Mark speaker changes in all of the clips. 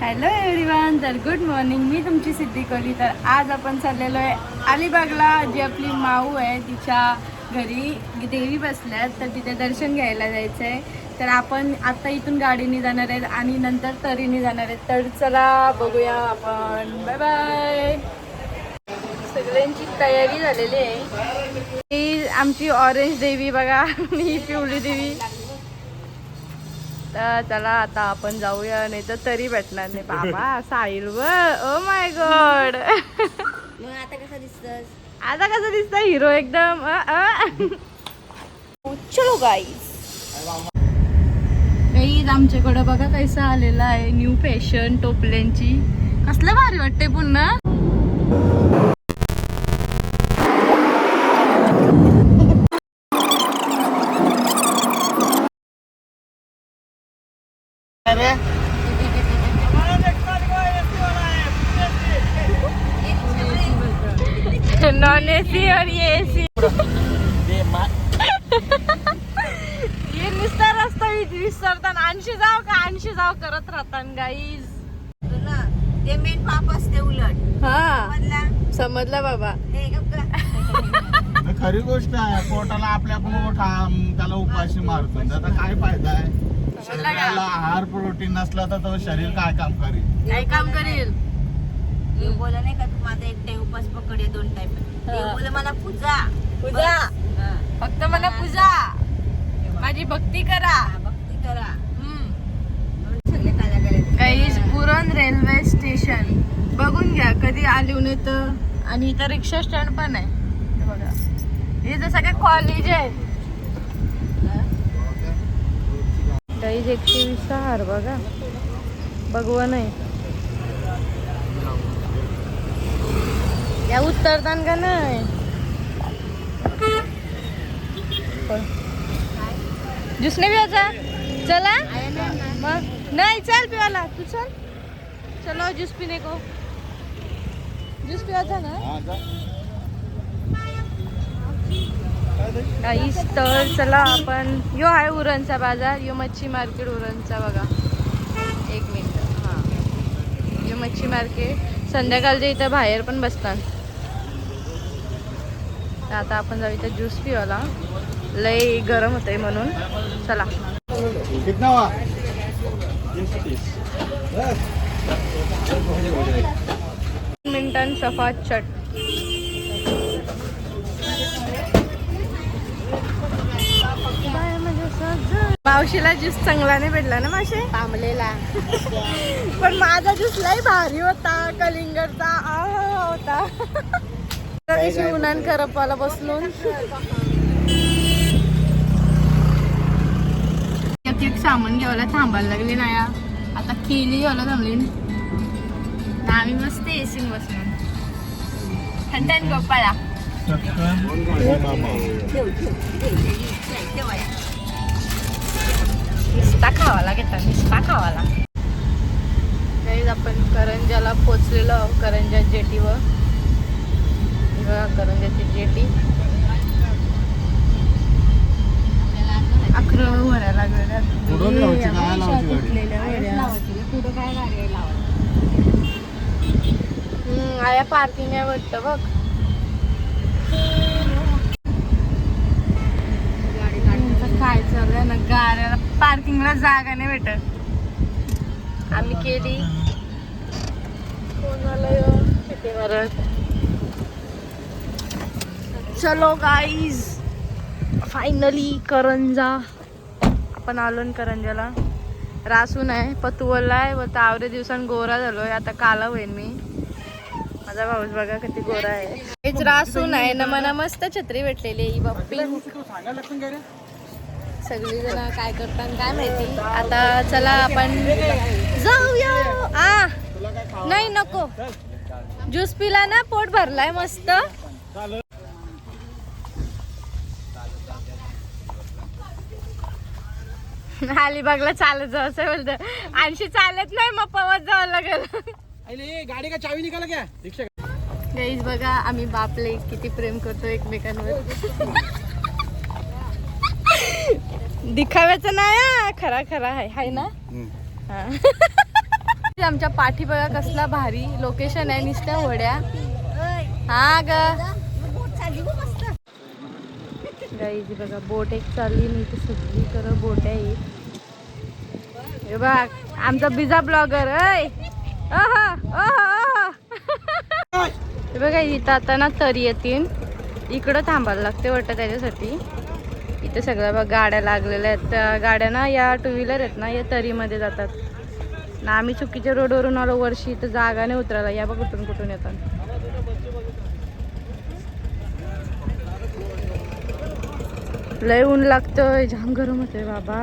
Speaker 1: Hello everyone तर good morning मी तुमची सिद्धी कोली तर आज आपण चाललेलो आहे अलिबागला जी आपली माऊ आहे तिच्या घरी देवी बसल्यात तर तिथे दर्शन घ्यायला जायचं आहे तर आपण आता इथून गाडीने जाणार आहेत आणि नंतर तरीने जाणार आहेत. तर चला बघूया आपण. बाय बाय सगळ्यांची तयारी झालेली आहे. ही आमची ऑरेंज देवी बघा. आणि ही पिवळी देवी. तर चला आता आपण जाऊया नाही तर तरी भेटणार नाही. बाबा साहिल व ओ माय गॉड
Speaker 2: मग आता कसं दिसतस?
Speaker 1: आता कसं दिसतं हिरो एकदम. अ, अ. चलो गाईज आमच्याकडं बघा कैसा आलेला आहे. न्यू फॅशन टोपल्यांची. कसलं भारी वाटते पुन्हा. और ये एसी ये नुसता रस्ता विसरताना आणशी जाव का? आणशी जाव करत राहतात गाईज
Speaker 2: ते मेन पाप असते उलट.
Speaker 1: हा. समजलं? बाबा.
Speaker 2: हे
Speaker 3: खरी गोष्ट आहे. पोटाला आपल्या ठाम त्याला उपाशी मारतो. आता काय फायदा आहे? शरीराला आहार प्रोटीन नसला तर तो शरीर काय काम करेल?
Speaker 1: काय काम करेल?
Speaker 2: बोला नाही का तू? माझा एक उपास पकडे दोन
Speaker 1: हा.
Speaker 2: बोला मला पूजा.
Speaker 1: पूजा?
Speaker 2: हा.
Speaker 1: फक्त मला पूजा. माझी भक्ती करा.
Speaker 2: हा, भक्ती करा.
Speaker 1: गाईज पुरण रेल्वे स्टेशन. बघून घ्या कधी आली नाही तर आणि इथं रिक्षा स्टँड पण आहे. हे बघा. इथं सगळे कॉलेज आहे गाईज एकशे वीस हार बघा. बघवा नाही या उतरतान का नाही? ज्यूस नाही प्यायचा चला. मग. नहीं चल पिवाला. तू चल. चलो जूस पीने को. जूस पिवायचा ना? काहीच तर चला आपण. यो आहे उरणचा बाजार. यो मच्छी मार्केट उरणचा बघा. एक मिनिट. हां. यो मच्छी मार्केट. संध्याकाळच्या इथं बाहेर पण बसतात. तर आता आपण जाऊ इथं ज्यूस पिवाला लय गरम होतंय म्हणून. चला.
Speaker 3: कितना हुआ?
Speaker 1: मिनिटां सफा चट. मावशीला ज्यूस चांगला नाही भेटला ना मावशी?
Speaker 2: थांबलेला.
Speaker 1: पण माझा ज्यूस लय भारी होता कलिंगडचा. आहा होता. उन्हान करपाला बसलून? एक एक सामान घ्यायला थांबायला लागले ना या. आता केली घ्यायला थांबली. ना आम्ही मस्त एसीन बसलो थंड गोपाळा निस्ता खावाला घेतात निस्ता खावाला. आपण करंजाला पोचलेलो करंजा जेटीवर. ही बघा करंजाची जेटी. अकरा भरायला
Speaker 3: पुढं लावायची, काय लावायची? गाडी?
Speaker 1: आया पार्किंग आहे वाटतं बघ. काय चाललंय ना गाड्याला पार्किंगला जागा नाही भेटत. आम्ही केली. कोणाला चलो गाईज फायनली करंजा. आपण आलो ना करंजाला. रासून आहे पतुवला आहे व तावरे दिवसांनी गोरा झालोय. आता काला होईन मी. माझा भाऊस बघा किती गोरा आहे. हेच रासून आहे. ना मला मस्त छत्री भेटलेली आहे बाप्पी सगळी जण काय करतात काय माहिती. आता चला आपण जाऊया. आ नाही नको. ज्यूस पिला ना पोट भरलाय मस्त. अलिबागला चालत जाऊ असं बोलतं. आणखी चालत नाही मग पवत जावं लागेल.
Speaker 4: गाड़ी का चाबी निकाला क्या रिक्शा
Speaker 1: गाईज बघा आम्ही बापले किती प्रेम करतो एकमेकांवर. दिखाव्याचं नाही खरा खरा आहे. हाय ना? आमच्या पाठी बघा कसला भारी लोकेशन आहे नुसत्या होड्या हा ग. गाईज बघा बोट एक चालली नाही तर सगळी कर बोट आहे. हे बघ आमचा बिझा ब्लॉगर अय हे बघा इथं आता ना तरी येतील. इकडं थांबायला लागते वाटतं त्याच्यासाठी. इथं सगळ्या बघ गाड्या लागलेल्या आहेत. त्या गाड्या ना या टू व्हीलर आहेत ना या तरीमध्ये जातात. ना आम्ही चुकीच्या रोडवरून आलो वर्षी इथं जागा नाही उतरायला. या बघ कुठून कुठून येतात. लय ऊन लागतंय जाम गरम होतंय बाबा.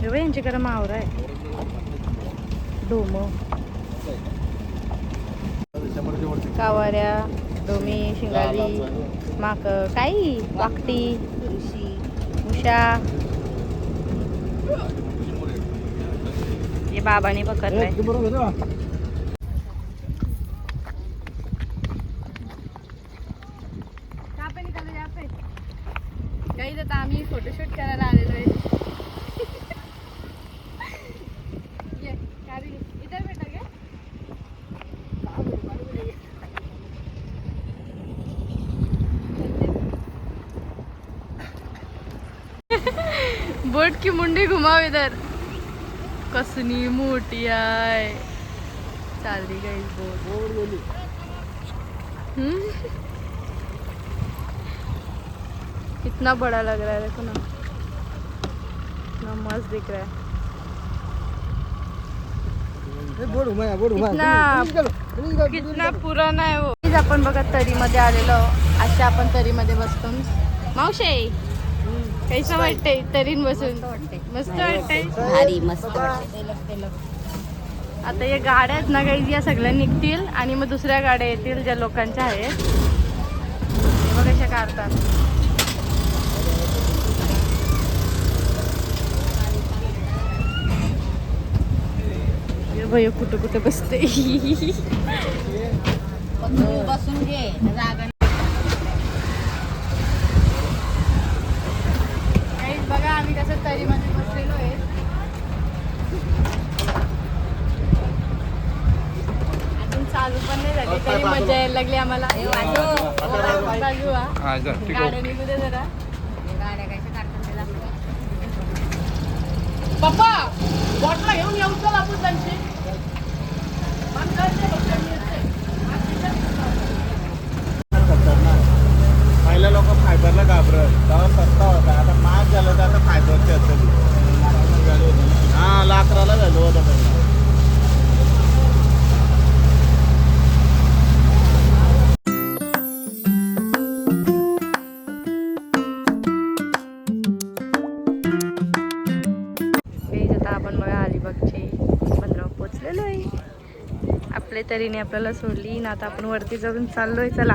Speaker 1: हे यांची यांच्याकडे मावरा आहे. डोम. कावाऱ्या डोमी शिंगाली माक काही वाकटी उषा. हे बाबाने पकडलंय काही आता आम्ही फोटोशूट करायला आलेलो आहे ये, गाडी घे. इधर बेटा घे. बोट की मुंडी घुमाव इधर। कसनी मोठी आहे। चालली काही बोट. कितना बड़ा लग रहा है देखो ना। कितना मस्त दिख रहा है। कितना कितना पुराना आहे वो। आपण बघा तरीमध्ये आलेलो अशा आपण तरीमध्ये बसतो. मावशे! कैसा वाटते तरीन बसून. मस्त वाटते
Speaker 2: भारी मस्त वाटते
Speaker 1: आता या गाड्या आहेत ना काही या सगळ्या निघतील आणि मग दुसऱ्या गाड्या येतील ज्या लोकांच्या आहेत. हे बघ कशा काढतात भैया कुठं कुठं बसते
Speaker 2: तू बसून घे जागा
Speaker 1: काही बघा बसलेलो आहे. अजून चालू पण नाही झाली. तरी मजा यायला लागली आम्हाला. बाजू हा गाड्या निघू दे जरा.
Speaker 2: गाड्या.
Speaker 4: पप्पा बॉटला घेऊन येऊ चल.
Speaker 1: तरीने आपल्याला सोडली. ना आता आपण वरती जाऊन चाललोय. चला.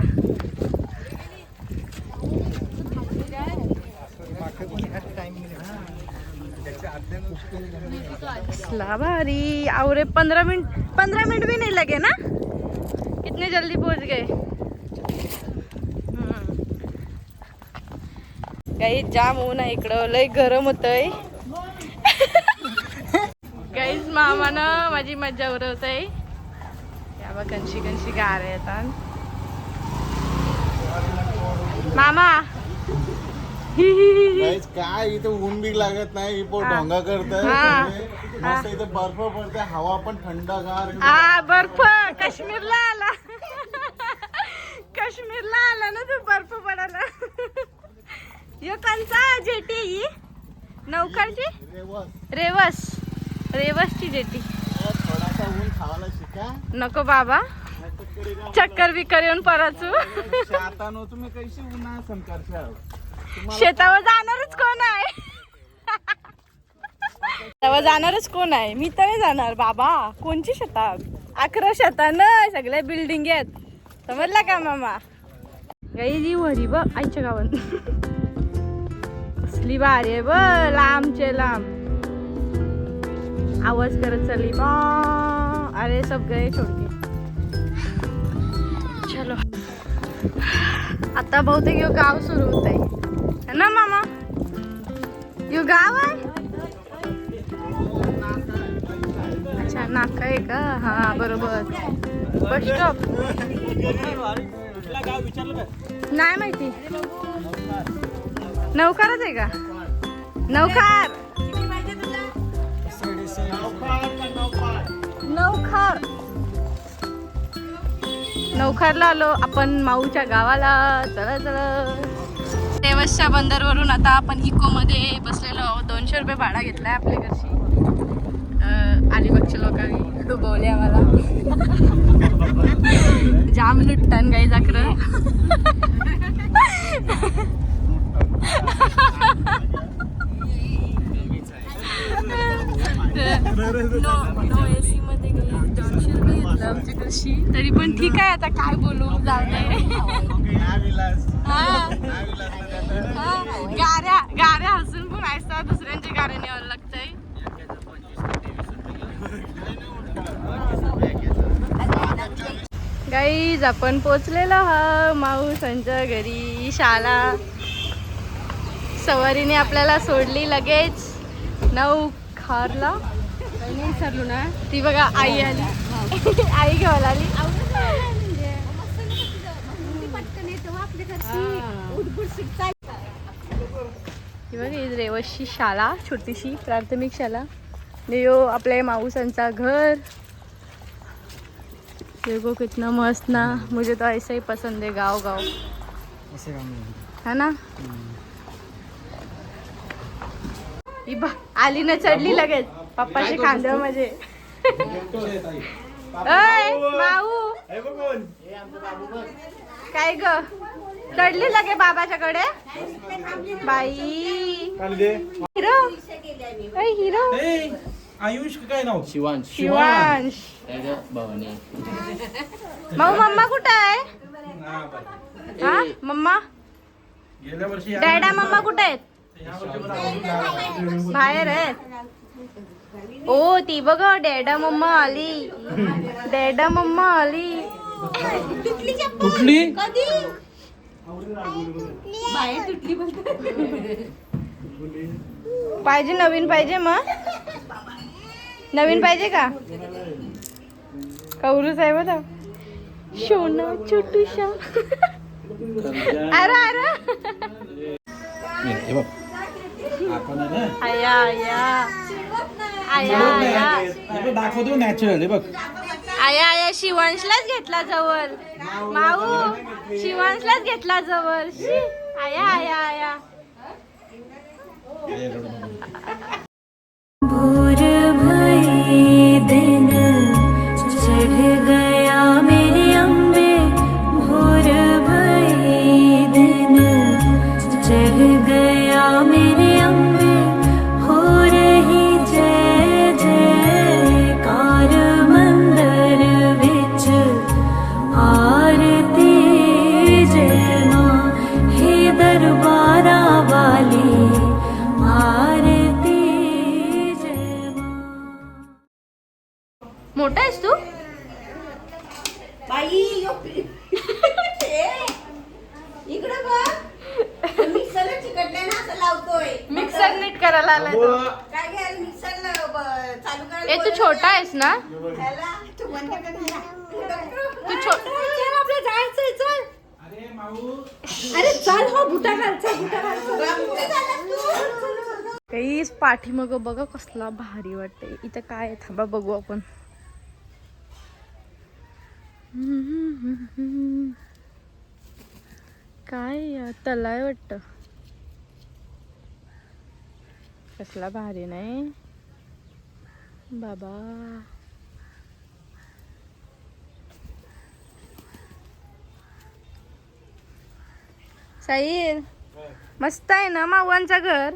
Speaker 1: भारी आवरे पंधरा मिनट पंधरा मिनट भी नहीं लगे ना? इतने जल्दी पहुंच गए? काही जाम ऊन आहे इकडं. लय गरम होतंय. काहीच मामानं माझी मज्जा उरवत आहे या बघ कणशी कणशी गार येतात मामा हि, हि, हि, हि.
Speaker 3: काय इथं ऊन बी लागत नाही ही
Speaker 1: हा.
Speaker 3: ढोंगा करत
Speaker 1: हा.
Speaker 3: मस्त इथे बर्फ पडते हवा पण थंडगार.
Speaker 1: आ बर्फ. काश्मीरला आला. काश्मीरला आला ना तू बर्फ पडायला. यो कंचा जेटी ही? नौकारची
Speaker 3: रेवस.
Speaker 1: रेवस. रेवसची जेटी.
Speaker 3: खावायला शिका.
Speaker 1: नको बाबा. चक्कर बिक्कर येऊन परतू
Speaker 3: शेतानं तुम्ही कैसे उन्हा संकर्ष
Speaker 1: शेतावर जाणारच कोण आहे? शेतावर जाणारच कोण आहे? मी तर जाणार बाबा. कोणची शेतात? अकरा शेतात ना सगळ्या बिल्डिंग आहेत. समजला का मामा? गाई जी वरी ब आईच्या गावात. कसली भारी आहे ब लांबचे लांब. आवाज करत चालली बा अरे सब गए छोडके चलो। आता बहुतेक यो गाव सुरू होत आहे है ना मामा? यो गाव आहे? अच्छा नाका आहे का? हा बरोबर. बस स्टॉप नाही माहिती. नौकारच आहे का? नौकार नौखार नौखारला आलो आपण माऊच्या गावाला. चला चला. देवसच्या बंदरवरून आता आपण इको मध्ये बसलेलो आहोत. दोनशे रुपये भाडा घेतलाय आपल्या घरची अलिबागच्या लोकांनी डुबवले आम्हाला. जाम लुट्टान गाई जाकर. मध्ये गेली घेतलं आमच्याकडशी. तरी पण ठीक आहे आता काय बोलू जाऊ गाऱ्या गाऱ्या हसून पण ऐसा दुसऱ्यांच्या गाऱ्या न्यावं लागतंय. गाईज आपण पोचलेलो हा माऊसांच्या घरी शाळा सवारीने आपल्याला सोडली लगेच. नऊ खारला. विसरलो ना. ती बघा आई आली. आई घेऊन आली. ही बघ ही रेवसची शाळा छोटीशी प्राथमिक शाळा यो आपल्या माऊसांचा घर. देखो कितना मस्त ना. मुझे तो ऐसा ही पसंद है गाँव गाँव है ना आली ना चढली लगेच. पप्पाची खांद्यावर माझे. अय माऊ. काय ग? चढली लगे बाबाच्याकडे? बाई. हिरो. अय हिरो.
Speaker 5: आयुष काय नाव? शिवांश.
Speaker 1: शिवांश. माऊ मम्मा कुठं आहे? हा मम्मा?
Speaker 5: गेल्या वर्षी
Speaker 1: डॅडा मम्मा कुठे आहेत? बाहेर आहेत. ओ ती बघ डॅडा मम्मा आली. डॅडा मम्मा आली.
Speaker 5: कुठली
Speaker 1: पाहिजे नवीन पाहिजे मग? नवीन पाहिजे का? कौरू साहेब होता शोना छोटूशा अरे अरे.
Speaker 5: हे बघ.
Speaker 1: आया आया. आया आया.
Speaker 5: दाखवतो नॅचरल बघ.
Speaker 1: आया आया शिवांशलाच घेतला जवळ. माऊ शिवांशलाच घेतला जवळ. शी. आया आया आया. पाठीमागं बघा कसला भारी वाटते इथं काय आहे? थांबा बघू आपण. काय तलाय वाटत. कसला भारी नाही. बाबा. साईल मस्त आहे ना मावांचा घर?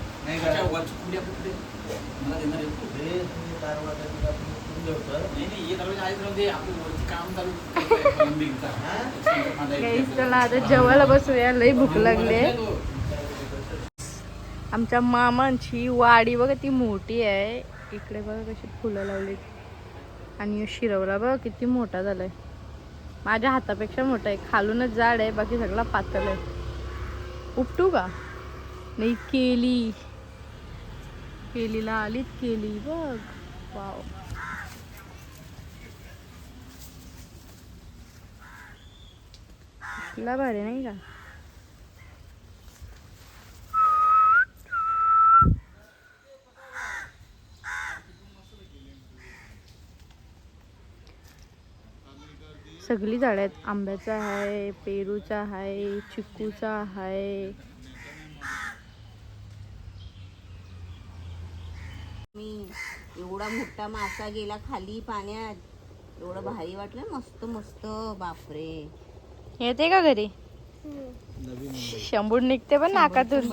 Speaker 1: आहे गाईस त्याला आता जेवायला बसूया. लई भूक लागली आमच्या मामांची वाडी बघा ती मोठी आहे. इकडे बघा कशी फुलं लावली. आणि शिरवला बघा किती मोठा झालाय. माझ्या हातापेक्षा मोठा आहे. खालूनच जाड आहे बाकी सगळा पातळ आहे. उपटू का? नाही केली. केलीला आलीत केली बघ. वाव. तुला भारी नाही का? सगळी झाडं आहेत. आंब्याचा आहे पेरूचा आहे चिकूचा आहे
Speaker 2: मी एवढा मोठा मासा गेला खाली पाण्यात. एवढं भारी वाटलं. मस्त मस्त. बापरे.
Speaker 1: येते का घरी? शंभूड निघते पण नाकातून.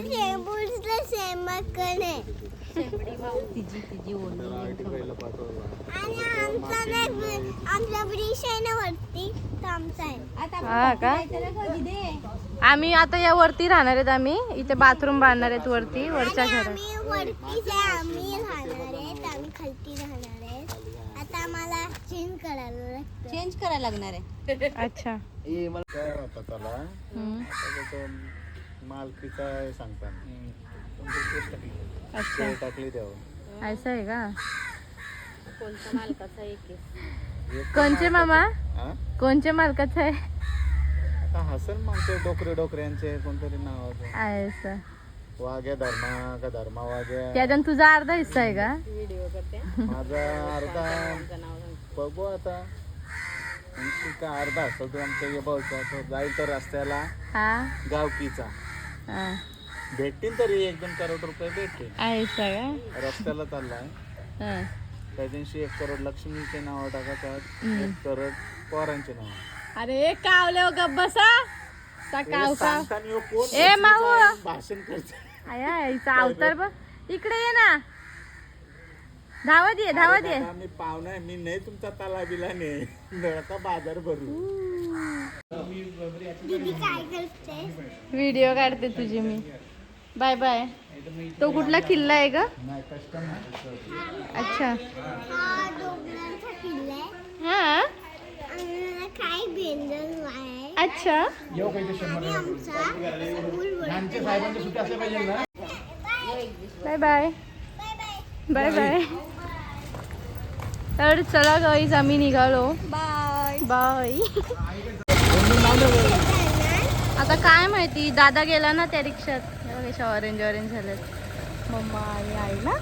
Speaker 2: तिची तिची
Speaker 1: हा का? आम्ही आता या वरती राहणार आहेत आम्ही. इथे बाथरूम बांधणार आहेत वरती वरच्या घरात.
Speaker 6: आम्हाला चेंज करायला लागतं
Speaker 2: चेंज करायला लागणार आहे.
Speaker 1: अच्छा.
Speaker 3: काय होतं त्याला?
Speaker 1: हम्म.
Speaker 3: आता त्याचं मालकीचा आहे सांगतात
Speaker 1: अच्छा.
Speaker 3: टाकली तेव्हा.
Speaker 1: असं आहे का?
Speaker 2: कोणता मालकाचा एक आहे?
Speaker 1: कोणचे मामा?
Speaker 3: हा?
Speaker 1: कोणचे मालकाचं आहे?
Speaker 3: आता हसन मागचे डोकरे डोकऱ्यांचे कोणतरी नाव होतं
Speaker 1: असं.
Speaker 3: वाघ्या धर्मा का धर्मा वाघ्या
Speaker 1: त्याच्यात तुझा अर्धा हिस्सा आहे का?
Speaker 3: माझा अर्धा. बघू आता. आणखी का अर्धा असतो तो आमच्या हे भाऊचा तो जाईल तर रस्त्याला.
Speaker 1: हा.
Speaker 3: गावकीचा.
Speaker 1: हा.
Speaker 3: भेटतील तरी एक दोन करोड रुपये भेटतील.
Speaker 1: असं का
Speaker 3: रस्त्याला चाललाय.
Speaker 1: हा.
Speaker 3: त्या दिवशी एक करोड लक्ष्मीचे नाव टाकतात
Speaker 1: हम्म.
Speaker 3: एक करोड पोरांचे नाव.
Speaker 1: अरे कावले हो गप बसा? सा काव काव.
Speaker 3: सांगताना ह्यो कोण?
Speaker 1: ए माऊ
Speaker 3: भाषण करते
Speaker 1: आया हिचा अवतार बघ. इकडे ये ना. धावत ये धावत ये.
Speaker 3: मी पाहुणा मी नाही तुमचा तला बिला नाही बाजार भरू.
Speaker 1: व्हिडिओ काढते तुझी मी. Bye bye. तो कुठला किल्ला आहे का अच्छा.
Speaker 6: हा किल्ला आहे
Speaker 1: हा
Speaker 6: आम्हाला काय बेंदन आहे
Speaker 1: अच्छा बाय बाय. Bye bye. तर चला गाईज आम्ही निघालो.
Speaker 2: बाय
Speaker 1: बाय आता काय माहिती दादा गेला ना त्या रिक्षात. हे अशा ऑरेंज ऑरेंज झाल्यात मम्मा आणि आईला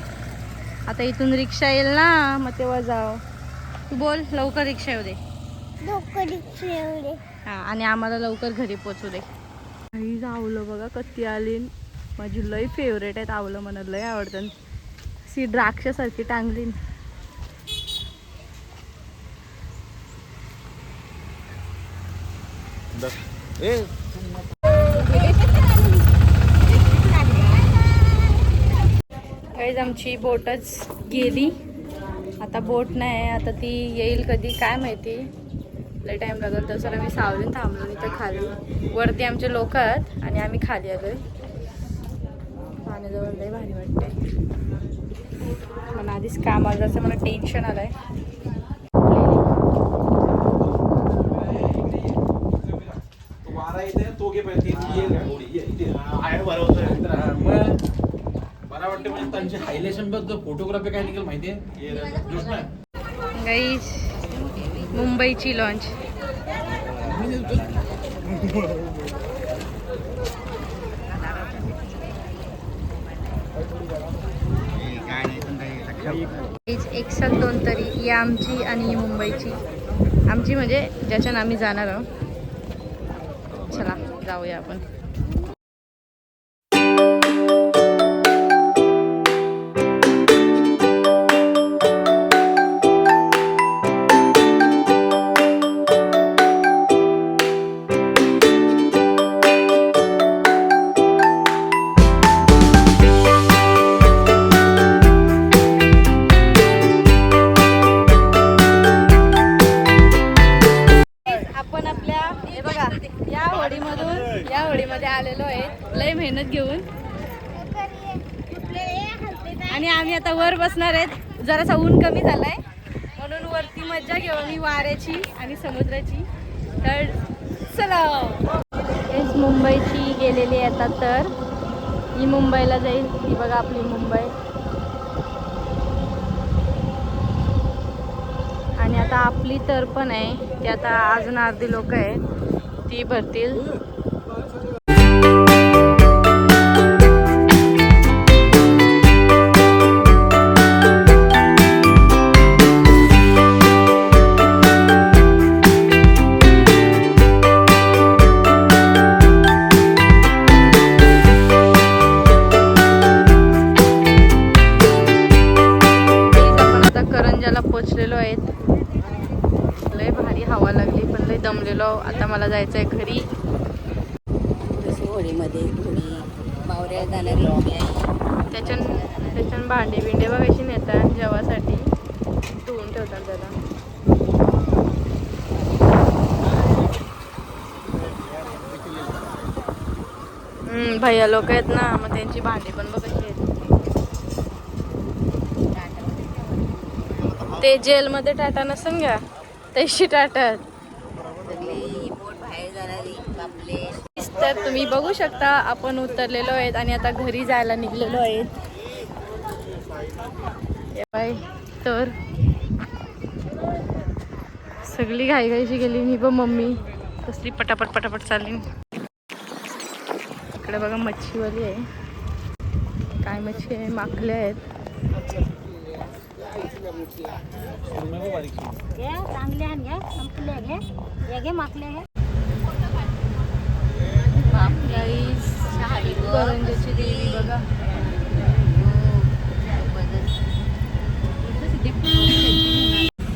Speaker 1: आता इथून रिक्षा येईल ना मग तेव्हा जाव. तू बोल लवकर रिक्षा येऊ दे.
Speaker 6: डोकं एवढे
Speaker 1: हा आणि आम्हाला लवकर घरी पोचू दे. आई आवलं बघा कत्ती आली. माझी लय फेवरेट आहेत आवलं मला लय आवडतं सी द्राक्षासारखी टांगली.
Speaker 3: ए!
Speaker 1: काहीच आमची बोटच गेली. आता बोट नाही आता ती येईल कधी काय माहिती. लय टाईम लागेल तसं आम्ही सावलीन थांबलो इथं खाली वरती आमचे लोक आहेत आणि आम्ही खाली आलोय पाण्याजवळ लय भारी वाटते मला आधीच काम आलं असं मला टेन्शन
Speaker 5: आलं
Speaker 3: आहे
Speaker 5: मला वाटतं म्हणजे त्यांची बघ फोटोग्राफी काय निघेल माहितीये
Speaker 1: आहे मुंबईची लॉन्च एक्सल एक साल दोन तरी ही आमची आणि ही मुंबईची. आमची म्हणजे ज्याच्यानं आम्ही जाणार आहोत. चला जाऊया आपण. बसणार आहेत. जरासा ऊन कमी झाला आहे म्हणून वरती मज्जा घेऊ मी वाऱ्याची आणि समुद्राची. तर चला. मुंबईची गेलेली आता तर. ही मुंबईला जाईल. ही बघा आपली मुंबई. आणि आता आपली तर पण आहे. ती आता अजून अर्धी लोक आहेत. ती भरतील. मला जायचंय घरी.
Speaker 2: जशी होळीमध्ये होळी जाणारी आहे.
Speaker 1: त्याच्यान त्याच्यान भांडे बिंडे बघ कशी नेतात जेवासाठी धुवून ठेवतात हम्म, भैया लोक आहेत ना मग त्यांची भांडी पण बघ कशी आहेत ते जेलमध्ये टाटा नसून घ्या तशी टाटा
Speaker 2: सगळी बोट बाहेर जाणारी बापले
Speaker 1: तर तुम्ही बघू शकता आपण उतरलेलो आहेत आणि आता घरी जायला निघलेलो आहेत. बाय तर सगळी घाई घाईशी गेली मी बघ मम्मी. कसली पटापट पटापट चालली. इकडे बघा मच्छीवाली आहे. काय मच्छी आहे? माकले आहेत. करंजाची देवी बघा.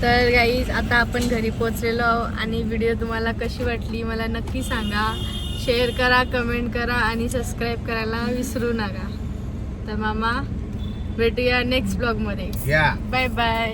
Speaker 1: तर गाईज आता आपण घरी पोचलेलो आहो आणि व्हिडिओ तुम्हाला कशी वाटली मला नक्की सांगा. शेअर करा कमेंट करा आणि सबस्क्राईब करायला विसरू नका. तर मामा भेटूया नेक्स्ट ब्लॉगमध्ये बाय बाय